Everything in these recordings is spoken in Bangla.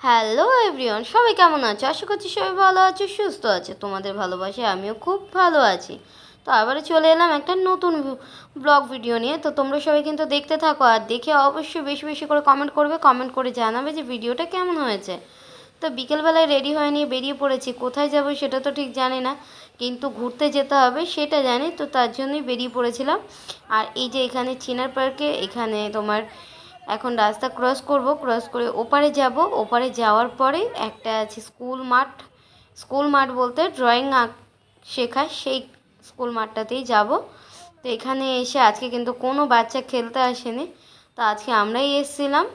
হ্যালো এভরিওয়ান সবাই কেমন আছো? আশা করছি সবাই ভালো আছো, সুস্থ আছে। তোমাদের ভালোবাসায় আমিও খুব ভালো আছি। তো আবারও চলে এলাম একটা নতুন ব্লগ ভিডিও নিয়ে। তো তোমরা সবাই কিন্তু দেখতে থাকো আর দেখে অবশ্যই বেশি বেশি করে কমেন্ট করবে। কমেন্ট করে জানাবে যে ভিডিওটা কেমন হয়েছে। তো বিকেলবেলায় রেডি হয়ে নিয়ে বেরিয়ে পড়েছি। কোথায় যাব সেটা তো ঠিক জানি না, কিন্তু ঘুরতে যেতে হবে সেটা জানি। তো তার জন্যই বেরিয়ে পড়েছিলাম। আর এই যে এখানে চিনার পার্কে এখানে তোমার এখন রাস্তা ক্রস করব ক্রস করে ওপারে যাব। ওপারে যাওয়ার পরে একটা আছে স্কুল মাঠ। স্কুল মাঠ বলতে ড্রয়িং আঁক শেখায় সেই স্কুল মাঠটাতেই যাব। তো এখানে এসে আজকে কিন্তু কোনো বাচ্চা খেলতে আসেনি। তো আজকে আমরাই এসেছিলাম।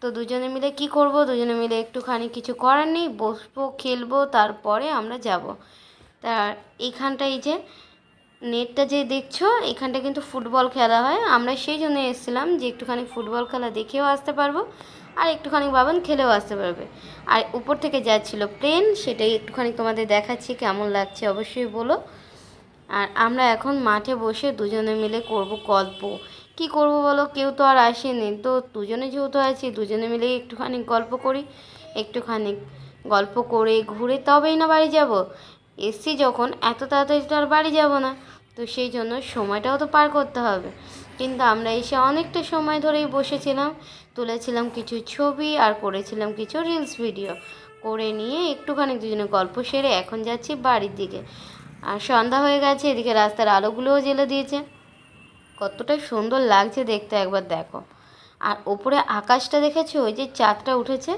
তো দুজনে মিলে কি করব? দুজনে মিলে একটুখানি কিছু করার নেই। বসবো, খেলব, তারপরে আমরা যাব। তা এইখানটাই যে নেটটা যে দেখছ, এখানটা কিন্তু ফুটবল খেলা হয়। আমরা সেই জন্য এসেছিলাম যে একটুখানি ফুটবল খেলা দেখেও আসতে পারব, আর একটুখানি বাবান খেলেও আসতে পারবে। আর উপর থেকে যাচ্ছিল প্লেন, সেটাই একটুখানি তোমাদের দেখাচ্ছি, কেমন লাগছে অবশ্যই বলো। আর আমরা এখন মাঠে বসে দুজনে মিলে করব গল্প। কি করব বলো? কেউ তো আর আসেনি। তো দুজনে যেহেতু আছি, দুজনে মিলে একটুখানি গল্প করি, একটুখানি গল্প করে ঘুরে তবেই না বাড়ি যাব। এসছি যখন, এত তাড়াতাড়ি তো আর বাড়ি যাব না। তো সেই জন্য সময়টাও তো পার করতে হবে। কিন্তু আমরা এসে অনেকটা সময় ধরেই বসেছিলাম, তুলেছিলাম কিছু ছবি আর করেছিলাম কিছু রিলস ভিডিও করে নিয়ে একটুখানি দুজনে গল্প সেরে এখন যাচ্ছি বাড়ির দিকে। আর সন্ধ্যা হয়ে গেছে, এদিকে রাস্তার আলোগুলোও জ্বেলে দিয়েছে। কতটা সুন্দর লাগছে দেখতে একবার দেখো। আর ওপরে আকাশটা দেখেছ? ওই যে চাঁদটা উঠেছে।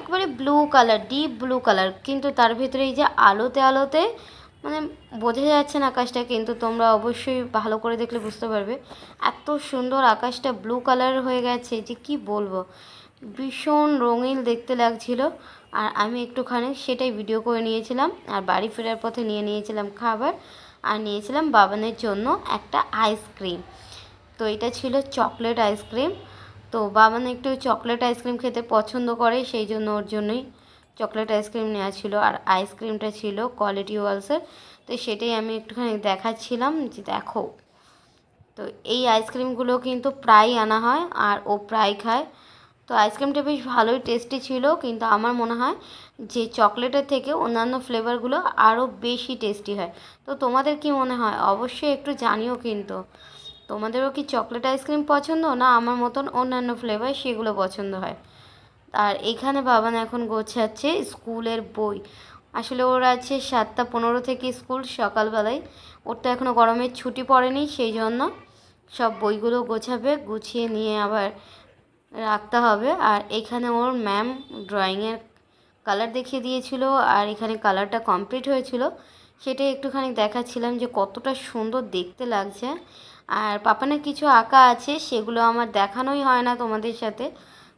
একবারে blue colour deep blue colour কিন্তু তার ভিতরে এই যে আলোতে আলোতে মানে বোঝা যাচ্ছে না আকাশটা, কিন্তু তোমরা অবশ্যই ভালো করে দেখলে বুঝতে পারবে। এত সুন্দর আকাশটা ব্লু কালার হয়ে গেছে যে কি বলব? ভীষণ রঙিন দেখতে লাগছিল। আর আমি একটুখানি সেটাই ভিডিও করে নিয়েছিলাম। আর বাড়ি ফেরার পথে নিয়ে নিয়েছিলাম খাবার। আর নিয়েছিলাম বাবানের জন্য একটা আইসক্রিম তো এটা ছিল চকলেট আইসক্রিম তো বাবা বাবান একটু চকলেট আইসক্রিম খেতে পছন্দ করে, সেই জন্য ওর জন্যই চকলেট আইসক্রিম নেওয়া ছিল। আর আইসক্রিমটা ছিল কোয়ালিটি ওয়ালসের, তো সেটাই আমি একটুখানি দেখাচ্ছিলাম যে দেখো। তো এই আইসক্রিমগুলো কিন্তু প্রায় আনা হয় আর ও প্রায় খায়। তো আইসক্রিমটা বেশ ভালোই টেস্টি ছিল, কিন্তু আমার মনে হয় যে চকলেটের থেকে অন্যান্য ফ্লেভারগুলো আরও বেশি টেস্টি হয়। তো তোমাদের কি মনে হয়? অবশ্যই একটু জানিও কিন্তু। তোমাদেরও কি চকলেট আইসক্রিম পছন্দ? না, আমার মতন অন্যান্য ফ্লেভার সেগুলো পছন্দ হয়। আর এখানে বাবান এখন গোছাচ্ছে স্কুলের বই। আসলে ওর আছে সাতটা পনেরো থেকে স্কুল সকালবেলায়। ওর তো এখনও গরমের ছুটি পড়েনি, সেই জন্য সব বইগুলো গোছাবে, গুছিয়ে নিয়ে আবার রাখতে হবে। আর এখানে ওর ম্যাম ড্রয়িংয়ের কালার দেখিয়ে দিয়েছিল, আর এখানে কালারটা কমপ্লিট হয়েছিল। সেটাই একটুখানি দেখাচ্ছিলাম যে কতটা সুন্দর দেখতে লাগছে। আর পাপানের কিছু আঁকা আছে, সেগুলো আমার দেখানোই হয় না তোমাদের সাথে।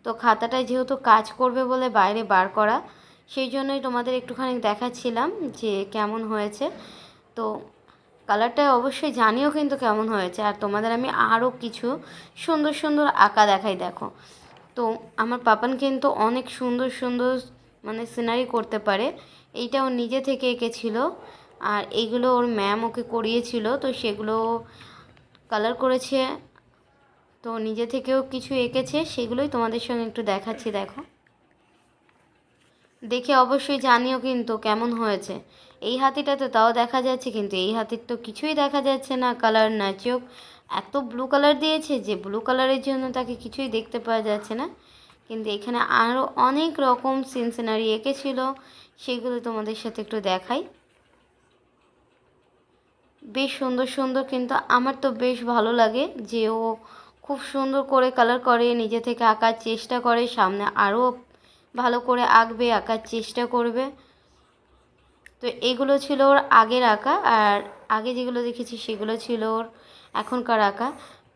তো খাতাটায় যেহেতু কাজ করবে বলে বাইরে বার করা, সেই জন্যই তোমাদের একটুখানি দেখাচ্ছিলাম যে কেমন হয়েছে। তো কালারটা অবশ্যই জানিও কিন্তু কেমন হয়েছে। আর তোমাদের আমি আরও কিছু সুন্দর সুন্দর আঁকা দেখাই, দেখো। তো আমার পাপান কিন্তু অনেক সুন্দর সুন্দর মানে সিনারি করতে পারে। এইটাও নিজে থেকে এঁকেছিল। আর এইগুলো ওর ম্যাম ওকে করিয়েছিল, তো সেগুলো কালার করেছে। তো নিজে থেকেও কিছু এঁকেছে, সেগুলোই তোমাদের সঙ্গে একটু দেখাচ্ছি, দেখো। দেখে অবশ্যই জানিও কিন্তু কেমন হয়েছে। এই হাতিটাতে তাও দেখা যাচ্ছে, কিন্তু এই হাতির তো কিছুই দেখা যাচ্ছে না কালার না। চোখ এত ব্লু কালার দিয়েছে যে ব্লু কালারের জন্য তাকে কিছুই দেখতে পাওয়া যাচ্ছে না। কিন্তু এখানে আরও অনেক রকম সিন সিনারি এঁকেছিল, সেগুলো তোমাদের সাথে একটু দেখাই। বেশ সুন্দর সুন্দর কিন্তু আমার তো বেশ ভালো লাগে যে ও খুব সুন্দর করে কালার করে, নিজে থেকে আঁকার চেষ্টা করে, সামনে আরও ভালো করে আঁকবে, আঁকার চেষ্টা করবে। তো এগুলো ছিল ওর আগের আঁকা আর আগে যেগুলো দেখেছি সেগুলো ছিল ওর এখনকার আঁকা।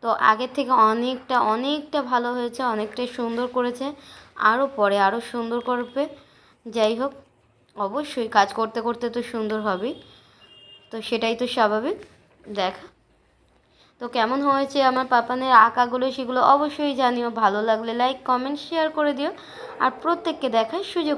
তো আগের থেকে অনেকটা অনেকটা ভালো হয়েছে অনেকটাই সুন্দর করেছে আরও পরে আরও সুন্দর করবে। যাই হোক, অবশ্যই কাজ করতে করতে তো সুন্দর হবেই। তো সেটাই তো স্বাভাবিক, দেখা। তো কেমন হয়েছে আমার পাপানের আঁকাগুলো সেগুলো অবশ্যই জানিও, ভালো লাগলে লাইক কমেন্ট শেয়ার করে দিও। আর প্রত্যেককে দেখার সুযোগ